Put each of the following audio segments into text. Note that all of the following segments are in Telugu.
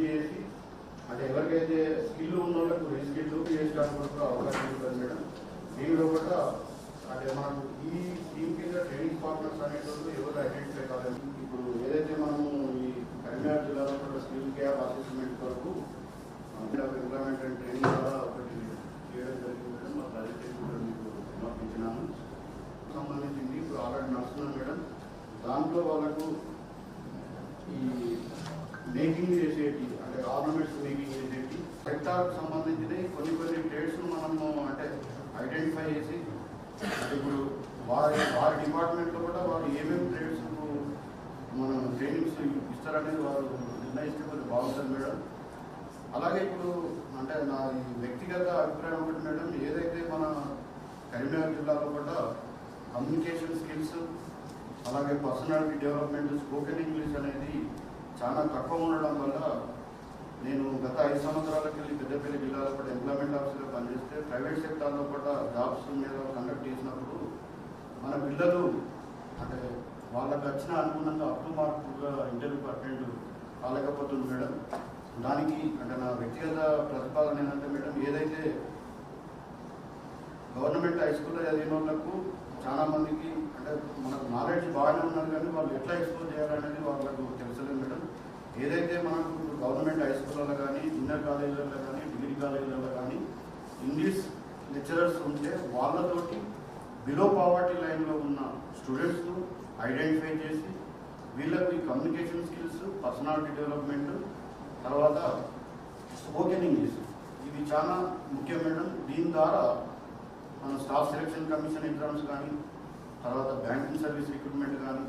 చేసి అంటే ఎవరికైతే స్కిల్ ఉన్న వాళ్ళకు రీస్కిల్ చేసుకోవడానికి కూడా అవకాశం ఉంటుంది మేడం? దీనిలో కూడా అంటే మనకు ఈ స్కీమ్ కింద ట్రైనింగ్ పార్ట్నర్స్ అనేటువంటి ఎవరు ఐడెంటిఫై కాలేదు ఇప్పుడు ఏదైతే మనము ఈ కరీంనగర్ జిల్లాలో కూడా స్కిల్ గ్యాప్ అసెస్మెంట్ కొరకు ఎంప్లాయ్మెంట్ అండ్ ట్రైనింగ్ ద్వారా ఒకటి చేయడం జరిగింది మేడం. మా ప్రాజెక్ట్ కూడా మీకు సమర్పించినాము. సంబంధించింది ఇప్పుడు ఆల్రెడీ నడుస్తున్నాం మేడం. దాంట్లో వాళ్ళకు ఈ మేకింగ్ చేసేటి అంటే ఆర్నమెంట్స్ మేకింగ్ చేసేటి సెక్టార్కి సంబంధించినవి కొన్ని కొన్ని ట్రేడ్స్ మనము అంటే ఐడెంటిఫై చేసి అంటే ఇప్పుడు వారి వారి డిపార్ట్మెంట్లో కూడా వారు ఏమేమి ట్రేడ్స్ మనం ట్రైనింగ్స్ ఇస్తారనేది వారు నిర్ణయిస్తే కొంచెం బాగుంటుంది మేడం. అలాగే ఇప్పుడు అంటే నా వ్యక్తిగత అభిప్రాయం ఒకటి మేడం ఏదైతే మన కరీంనగర్ జిల్లాలో కూడా కమ్యూనికేషన్ స్కిల్స్ అలాగే పర్సనాలిటీ డెవలప్మెంట్ స్పోకెన్ ఇంగ్లీష్ అనేది చాలా తక్కువ ఉండడం వల్ల నేను గత ఐదు సంవత్సరాలకి వెళ్ళి పెద్దపల్లి జిల్లాలో కూడా ఎంప్లాయ్మెంట్ ఆఫీసులో పనిచేస్తే ప్రైవేట్ సెక్టార్లో కూడా జాబ్స్ మీద కండక్ట్ చేసినప్పుడు మన పిల్లలు అంటే వాళ్ళకు వచ్చిన అనుగుణంగా అప్పు మార్పుగా ఇంటర్వ్యూ అటెండ్ కాలేకపోతుంది మేడం. దానికి అంటే నా వ్యక్తిగత ప్రతిపాదన ఏంటంటే మేడం ఏదైతే గవర్నమెంట్ హై స్కూల్లో చదివిన వాళ్ళకు చాలా మందికి అంటే మనకు నాలెడ్జ్ బాగానే ఉన్నది కానీ వాళ్ళు ఎట్లా ఎక్స్పోజ్ చేయాలనేది వాళ్ళకు తెలుసలేదు మేడం. ఏదైతే మనకు గవర్నమెంట్ హై స్కూళ్ళలో కానీ జూనియర్ కాలేజీలలో కానీ డిగ్రీ కాలేజీలలో కానీ ఇంగ్లీష్ లెక్చరర్స్ ఉంటే వాళ్ళతోటి బిలో పావర్టీ లైన్లో ఉన్న స్టూడెంట్స్ను ఐడెంటిఫై చేసి వీళ్ళకి కమ్యూనికేషన్ స్కిల్స్ పర్సనాలిటీ డెవలప్మెంట్ తర్వాత స్పోకెన్ ఇంగ్లీష్ ఇవి చాలా ముఖ్యం మేడం. దీని ద్వారా మన స్టాఫ్ సెలక్షన్ కమిషన్ ఎగ్జామ్స్ కానీ తర్వాత బ్యాంకింగ్ సర్వీస్ రిక్రూట్మెంట్ కానీ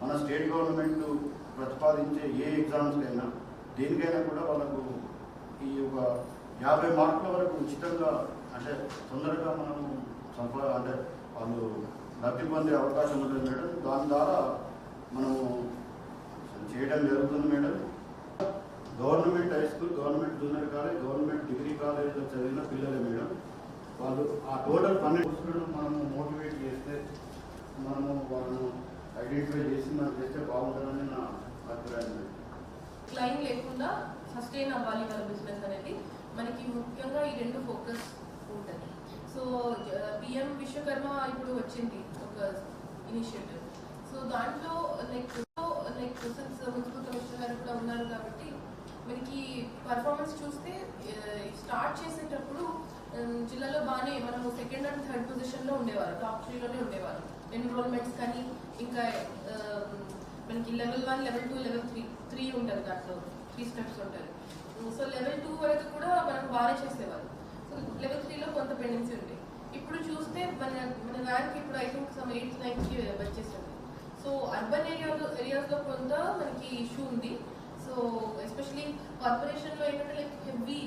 మన స్టేట్ గవర్నమెంట్ ప్రతిపాదించే ఏ ఎగ్జామ్స్కైనా దేనికైనా కూడా వాళ్ళకు ఈ ఒక యాభై మార్కుల వరకు ఉచితంగా అంటే తొందరగా మనము సంప అంటే వాళ్ళు లబ్ధి పొందే అవకాశం ఉంటుంది మేడం. దాని ద్వారా మనము చేయడం జరుగుతుంది madam. Government high school government junior college government degree కాలేజ్లో చదివిన పిల్లలే మేడం. వాళ్ళు ఆ టోటల్ పన్నెండు కోర్సులను మనము మోటివేట్ చేస్తే మనము వాళ్ళను ఐడెంటిఫై చేసి మనం చేస్తే బాగుంటుందని నా క్లైమ్ లేకుండా సస్టైన్ అవ్వాలి మన బిజినెస్ అనేది. మనకి ముఖ్యంగా ఈ రెండు ఫోకస్ ఉంటుంది సో పిఎం విశ్వకర్మ ఇప్పుడు వచ్చింది ఒక ఇనిషియేటివ్ సో దాంట్లో like like since municipal commissioner గారు కూడా ఉన్నారు కాబట్టి మనకి పర్ఫార్మెన్స్ చూస్తే స్టార్ట్ చేసేటప్పుడు జిల్లాలో బాగానే మనము సెకండ్ అండ్ థర్డ్ పొజిషన్లో ఉండేవారు టాప్ త్రీలోనే ఉండేవారు ఎన్రోల్మెంట్స్ కానీ ఇంకా మనకి level one level two level three three ఉంటుంది దాంట్లో. త్రీ స్టెప్స్ ఉంటుంది సో లెవెల్ టూ వరకు కూడా మనం బాగానే చేసేవారు సో లెవెల్ త్రీలో కొంత పెండెన్సీ ఉంది ఇప్పుడు చూస్తే మన మన ర్యాంక్ ఇప్పుడు ఐ థింక్ సమ్ ఎయిత్ నైన్కి వచ్చేసింది సో అర్బన్ ఏరియాలో ఏరియాస్లో కొంత మనకి ఇష్యూ ఉంది. సో ఎస్పెషలీ కార్పొరేషన్లో ఏంటంటే like heavy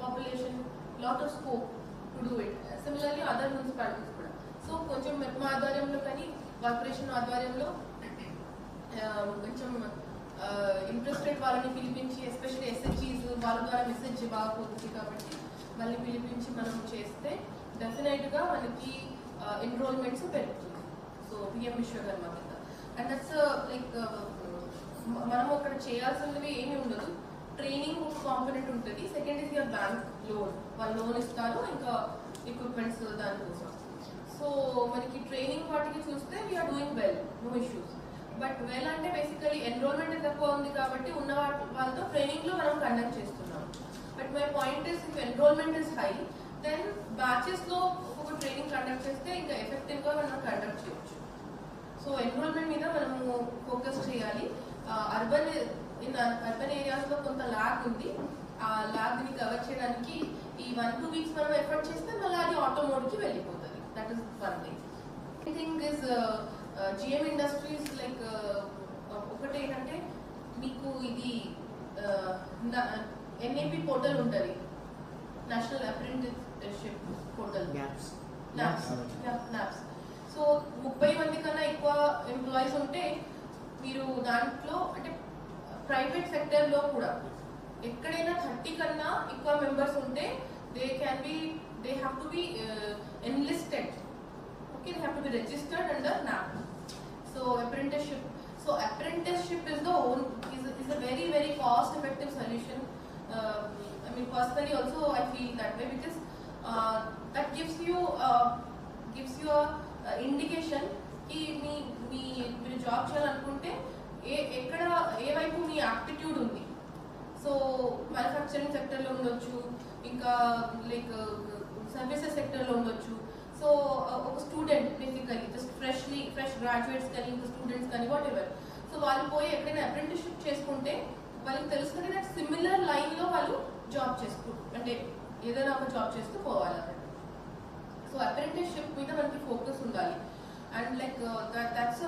population lot of scope to do it similarly other municipalities కూడా. సో కొంచెం మా ఆధ్వర్యంలో కానీ కార్పొరేషన్ ఆధ్వర్యంలో కొంచెం ఇంట్రెస్టెడ్ వాళ్ళని పిలిపించి ఎస్పెషల్లీ ఎస్హెచ్ఈస్ వాళ్ళ ద్వారా మెసేజ్ బాగా పోతుంది కాబట్టి వాళ్ళని పిలిపించి మనం చేస్తే డెఫినెట్గా మనకి ఎన్రోల్మెంట్స్ పెరుగుతుంది. సో పిఎం విశ్వకర్మ కింద అండ్ దట్స్ లైక్ మనం అక్కడ చేయాల్సినవి ఏమి ఉండదు. ట్రైనింగ్ ఒక కాంపోనెంట్ ఉంటుంది. Second is your bank loan వాళ్ళు లోన్ ఇస్తారు ఇంకా ఎక్విప్మెంట్స్ దానికోసం. సో మనకి ట్రైనింగ్ వాటికి చూస్తే we are doing well no issues but well అంటే బేసికలీ ఎన్రోల్మెంట్ తక్కువ ఉంది కాబట్టి ఉన్న వాటి వాళ్ళతో ట్రైనింగ్లో మనం కండక్ట్ చేస్తున్నాం. But my point is if enrolment is high then బ్యాచెస్లో ఒక ట్రైనింగ్ కండక్ట్ చేస్తే ఇంకా ఎఫెక్టివ్గా మనం కండక్ట్ చేయొచ్చు. సో ఎన్రోల్మెంట్ మీద మనము ఫోకస్ చేయాలి. అర్బన్ ఇన్ అర్బన్ ఏరియాస్లో కొంత ల్యాగ్ ఉంది. ఆ ల్యాగ్ని కవర్ చేయడానికి ఈ వన్ టూ వీక్స్ మనం ఎఫర్ట్ చేస్తే మళ్ళీ అది ఆటో కి వెళ్ళిపోతుంది. That is one thing thing is GM industries like ఒకటి ఏంటంటే మీకు ఇది ఎన్ఏపి పోర్టల్ ఉంటుంది. National apprenticeship portal NAPS NAPS so ముప్పై మంది కన్నా ఎక్కువ ఎంప్లాయీస్ ఉంటే మీరు దాంట్లో అంటే ప్రైవేట్ సెక్టర్లో కూడా ఎక్కడైనా థర్టీ కన్నా ఎక్కువ మెంబర్స్ ఉంటే they can be they have to be enlisted okay they have to be registered under NAP so apprenticeship so apprenticeship is the one is is a very very cost effective solution. Uh, I mean, personally also I feel that way because uh, that gives you uh, gives you a uh, indication కి మీ మీ మీరు జాబ్ చేయాలనుకుంటే ఏ ఎక్కడ ఏ వైపు మీ యాప్టిట్యూడ్ ఉంది సో మ్యానుఫ్యాక్చరింగ్ సెక్టర్లో ఉండొచ్చు ఇంకా లైక్ సర్వీసెస్ సెక్టర్లో ఉండొచ్చు సో uh, ఒక student basically just freshly fresh graduates కానీ ఇంకా స్టూడెంట్స్ కానీ వాట్ ఎవర్ సో వాళ్ళు పోయి ఎక్కడైనా అప్రెంటిస్షిప్ చేసుకుంటే వాళ్ళకి తెలుస్తుంది దట్ సిమిలర్ లైన్లో వాళ్ళు జాబ్ చేస్తూ అంటే ఏదైనా ఒక జాబ్ చేస్తూ పోవాలి సో అప్రెంటిస్షిప్ మీద మనకి ఫోకస్ ఉండాలి. And like that's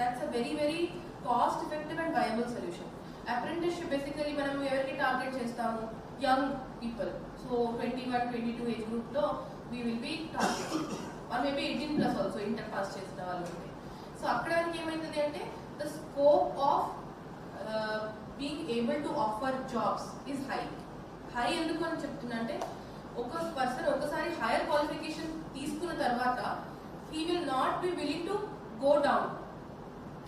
that's a very very cost effective and viable solution apprenticeship basically మనం ఎవరికి టార్గెట్ చేస్తాము? Young people so twenty one twenty two age గ్రూప్లో we will be target or maybe eighteen plus also inter pass చేసిన వాళ్ళు ఉంటే. సో అక్కడ ఏమైతుంది అంటే the scope of being able to offer jobs is high high ఎందుకు అని చెప్తున్నా అంటే ఒక పర్సన్ ఒకసారి హైయర్ క్వాలిఫికేషన్ తీసుకున్న తర్వాత he will not be willing to go down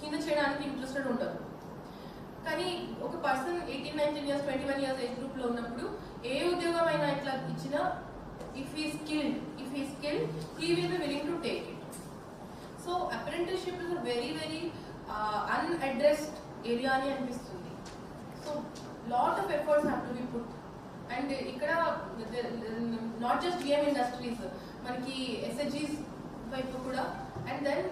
కింద చేయడానికి ఇంట్రెస్టెడ్ ఉండదు కానీ ఒక person eighteen nineteen years twenty one years age గ్రూప్లో ఉన్నప్పుడు ఏ ఉద్యోగం అయినా ఇట్లా ఇచ్చినా if he skilled if he skilled he will be willing to take it so apprenticeship is a very very unaddressed area అని అనిపిస్తుంది so lot of efforts have to be put and ఇక్కడ నాట్ జస్ట్ జిఎం ఇండస్ట్రీస్ మనకి ఎస్హెచ్జీస్ వైపు కూడా. అండ్ దెన్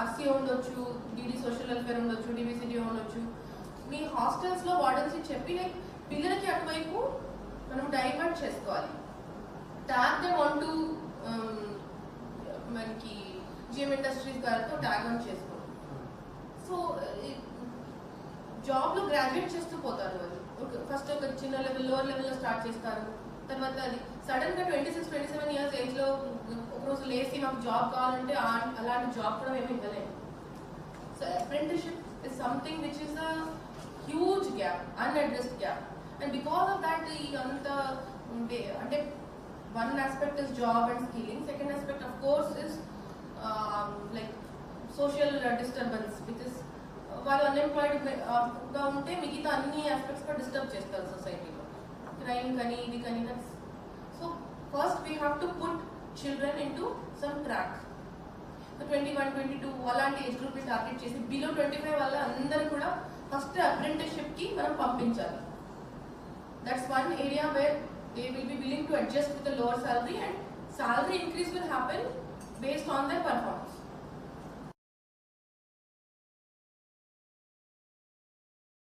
ఆర్సీఓ ఉండొచ్చు డిడి సోషల్ వెల్ఫేర్ ఉండొచ్చు డిబిసిడి ఉండొచ్చు. మీ హాస్టల్స్లో లో వార్డెన్స్ చెప్పి like పిల్లలకి అటువైపు మనం డైవర్ట్ చేసుకోవాలి. ట్యాగ్ దెమ్ వన్ టు మనకి జిఎం ఇండస్ట్రీస్ గారితో ట్యాగ్ ఆన్ చేసుకోవాలి సో జాబ్లో గ్రాడ్యుయేట్ చేస్తూ పోతారు వాళ్ళు. ఫస్ట్ ఒక చిన్న లెవెల్ లోవర్ లెవెల్లో స్టార్ట్ చేస్తారు. తర్వాత అది సడన్గా twenty six twenty seven years ఏజ్లో ఒకరోజు ఒక రోజు లేసి మాకు జాబ్ కావాలంటే అలాంటి జాబ్ కూడా మేము ఇవ్వలేము. So apprenticeship is something which is a huge gap unaddressed gap and because of that ఈ అంత ఉండే అంటే one aspect is job and skilling second aspect of course is like social disturbance because వాళ్ళు అన్ఎంప్లాయిడ్గా uh, ఉంటే మిగతా అన్ని ఆస్పెక్ట్స్ కూడా డిస్టర్బ్ చేస్తారు సొసైటీలో క్రైమ్ కానీ ఇది కానీ so first we have to put children into some track twenty one twenty two అలాంటి ఏజ్ గ్రూప్ని టార్గెట్ చేసి బిలో ట్వంటీ ఫైవ్ వల్ల అందరూ కూడా ఫస్ట్ అప్రెంటిస్షిప్కి మనం పంపించాలి. That's one area where they will be willing to adjust with the lower salary and salary increase will happen based on their performance.